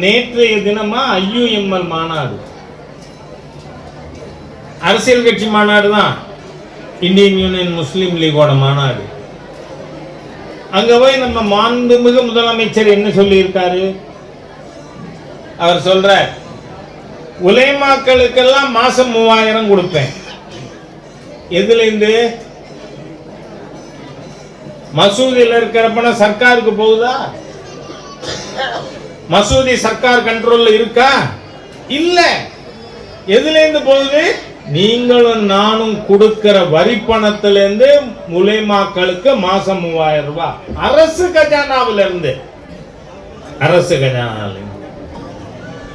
நேற்றைய தினமா ஐயுஎம்எல் மாநாடு. அரசியல் கட்சி மாநாடு தான் இந்தியன் யூனியன் முஸ்லீம் லீகோட மாநாடு. அங்க போய் நம்ம மாண்புமிகு முதலமைச்சர் என்ன சொல்லியிருக்காரு? அவர் சொல்ற உலைமாக்களுக்கெல்லாம் மாசம் மூவாயிரம் கொடுப்பேன். எதுல இருந்து மசூதியில் இருக்கிற சர்க்காருக்கு போகுதா? மசூதி சர்க்கார் கண்ட்ரோல்ல இருக்கா? இல்ல. எதுல இருந்து போகுது? நீங்களும் நானும் கொடுக்கிற வரி பணத்துல இருந்து முலைமாக்களுக்கு மாசம் மூவாயிரம் ரூபாய். அரசு கஜானாவில இருந்து அரசு கஜானாவில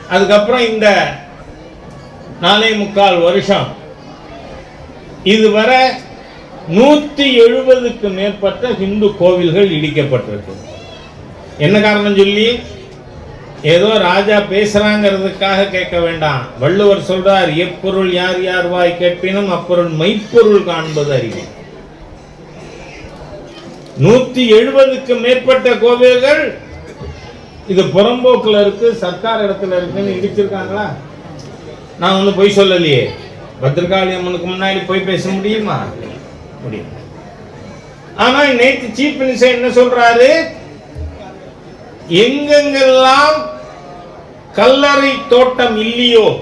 அதுக்கப்புறம் இந்த நாலே முக்கால் வருஷம். இதுவரை நூத்தி எழுபதுக்கு மேற்பட்ட ஹிந்து கோவில்கள் இடிக்கப்பட்டிருக்கு. என்ன காரணம் சொல்லி? ஏதோ ராஜா பேசுறாங்கிறதுக்காக கேட்க வேண்டாம். வள்ளுவர் சொல்றார் எப்பொருள் யார் யார் வாய் கேட்பினும் அப்பொருள் மெய்ப்பொருள் காண்பது அறிவு. நூத்தி எழுபதுக்கு மேற்பட்ட கோவில்கள் இது புறம்போக்குல இருக்கு சர்க்கார் இடத்துல இருக்குன்னு இடிச்சிருக்காங்களா? நான் ஒன்றும் பொய் சொல்லலையே. பத்ரகாளி அம்மனுக்கு முன்னாடி போய் பேச முடியுமா? முடியும் ஆனா நேற்று சீஃப் மினிஸ்டர் என்ன சொல்றாரு? எங்கெங்கெல்லாம் கல்லறை தோட்டம் இல்லையோ?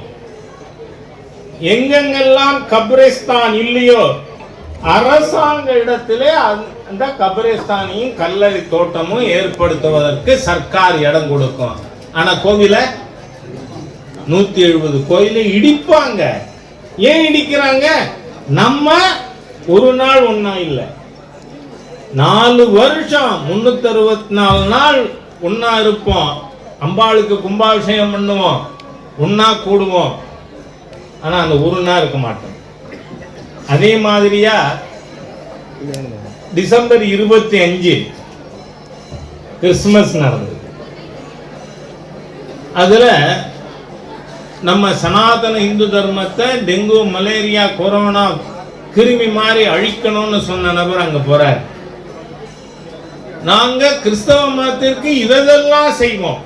எங்கெங்கெல்லாம் கபிரிஸ்தான் இல்லையோ? அரசாங்க இடத்திலே அந்த- அந்த கபிரிஸ்தானையும் கல்லறை தோட்டமும் ஏற்படுத்துவதற்கு சர்க்கார் இடம் கொடுக்கும். ஆனா கோவில நூத்தி எழுபது கோயில இடிப்பாங்க. ஏன் இடிக்கிறாங்க? நம்ம ஒரு நாள் ஒன்னா இல்லை. நாலு வருஷம் முன்னூத்தி அறுபத்தி நாலு நாள் ஒன்னா இருப்போம். அம்பாளுக்கு கும்பாபிஷேகம் பண்ணுவோம் ஒன்னா கூடுவோம். ஆனா அந்த ஒரு நாள் இருக்க மாட்டோம். அதே மாதிரியா டிசம்பர் இருபத்தி அஞ்சு கிறிஸ்துமஸ் நடந்தது. அதுல நம்ம சனாதன இந்து தர்மத்தை டெங்கு மலேரியா கொரோனா கிருமி மாதிரி அழிக்கணும்னு சொன்ன நபர் அங்க போறார். நாங்க கிறிஸ்தவ மதத்திற்கு இதெல்லாம் செய்வோம்.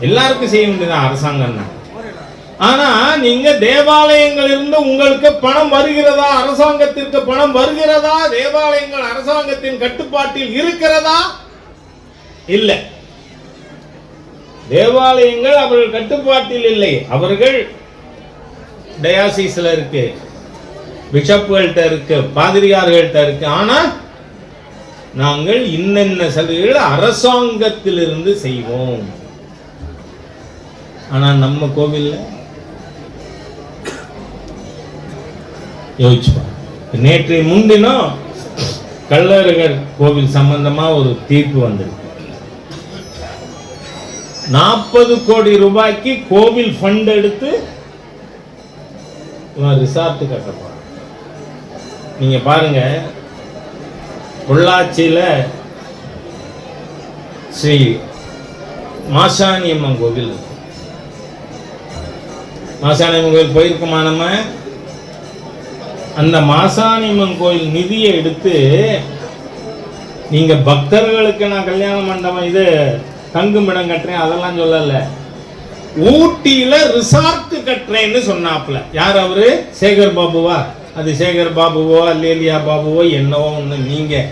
எல்லாருக்கும் செய்ய வேண்டியதான் அரசாங்கம் ஆனா நீங்க தேவாலயங்கள் இருந்து உங்களுக்கு பணம் வருகிறதா அரசாங்கத்திற்கு பணம் வருகிறதா தேவாலயங்கள் அரசாங்கத்தின் கட்டுப்பாட்டில் இருக்கிறதா? இல்ல. தேவாலயங்கள் அவர்கள் கட்டுப்பாட்டில் இல்லை. அவர்கள் டயாசிஸ்ல இருக்கு பிஷப்புகள்கிட்ட இருக்கு பாதிரியார்கள்ட்ட இருக்கு. ஆனா நாங்கள் இன்னென்ன சலுகைகள் அரசாங்கத்திலிருந்து செய்வோம். ஆனால் நம்ம கோவிலில் யோசிச்சுப்பாங்க நேற்று முன்தினம் கள்ளழகர் கோவில் சம்பந்தமாக ஒரு தீர்ப்பு வந்திருக்கு. நாற்பது கோடி ரூபாய்க்கு கோவில் ஃபண்ட் எடுத்து ரிசார்ட் கட்ட போறான் நீங்க பாருங்க பொள்ளாச்சியில் ஸ்ரீ மாசாணியம்மன் கோவில் இருக்கு. மாசாணியம்மன் கோயில் போயிருக்குமா நம்ம? அந்த மாசாணியம்மன் கோயில் நிதியை எடுத்து நீங்க பக்தர்களுக்கு நான் கல்யாண மண்டபம் இது தங்குமிடம் கட்டுறேன் அதெல்லாம் சொல்லல. ஊட்டியில ரிசார்ட் கட்டுறேன்னு சொன்னாப்ல யார் அவரு? சேகர் பாபுவா? அது சேகர் பாபுவோ லேலியா பாபுவோ என்னவோ ஒன்று நீங்க.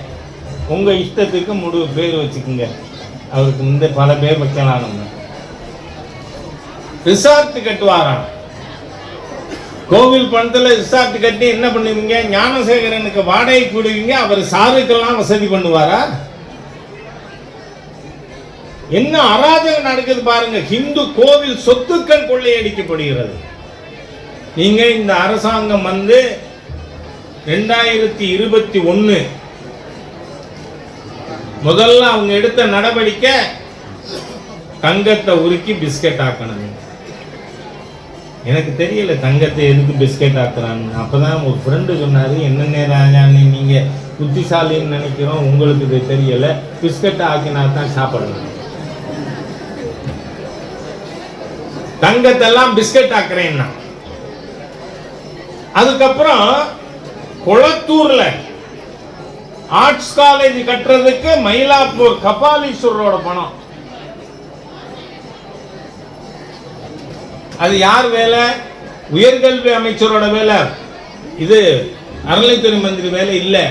உங்க இஷ்டத்துக்கு முடிவு பேர் வச்சுக்கோங்க. அவருக்கு இந்த பல பேர் வைக்கலாம் நம்ம. ரிசார்ட் கட்டுவாராம். கோவில் பணத்தில் ரிசார்ட் கட்டி என்ன பண்ணுவீங்க? ஞானசேகரனுக்கு வாடகை கொடுவீங்க. அவர் சாருக்கெல்லாம் வசதி பண்ணுவாரா? என்ன அராஜகம் நடக்குது பாருங்க. ஹிந்து கோவில் சொத்துக்கள் கொள்ளையடிக்கப்படுகிறது. நீங்க இந்த அரசாங்கம் வந்து ரெண்டாயிரத்தி இருபத்தி ஒன்னு முதல்ல அவங்க எடுத்த நடவடிக்கை தங்கத்தை உருக்கி பிஸ்கட் ஆக்கணும். எனக்கு தெரியல தங்கத்தை எதுக்கு பிஸ்கெட் ஆக்குறான்னு. அப்போ தான் ஒரு ஃப்ரெண்டு சொன்னார் என்னென்ன ராஜான்னு நீங்கள் புத்திசாலின்னு நினைக்கிறோம் உங்களுக்கு இது தெரியலை. பிஸ்கட் ஆக்கினா தான் சாப்பிடணும். தங்கத்தெல்லாம் பிஸ்கட் ஆக்குறேன்னா. அதுக்கப்புறம் குளத்தூர்ல ஆர்ட்ஸ் காலேஜ் கட்டுறதுக்கு மயிலாப்பூர் கபாலீஸ்வரரோட பணம். அது யார் வேலை? உயர்கல்வி அமைச்சரோட வேலை. இது அறநிலைத்துறை மந்திரி வேலை இல்லை.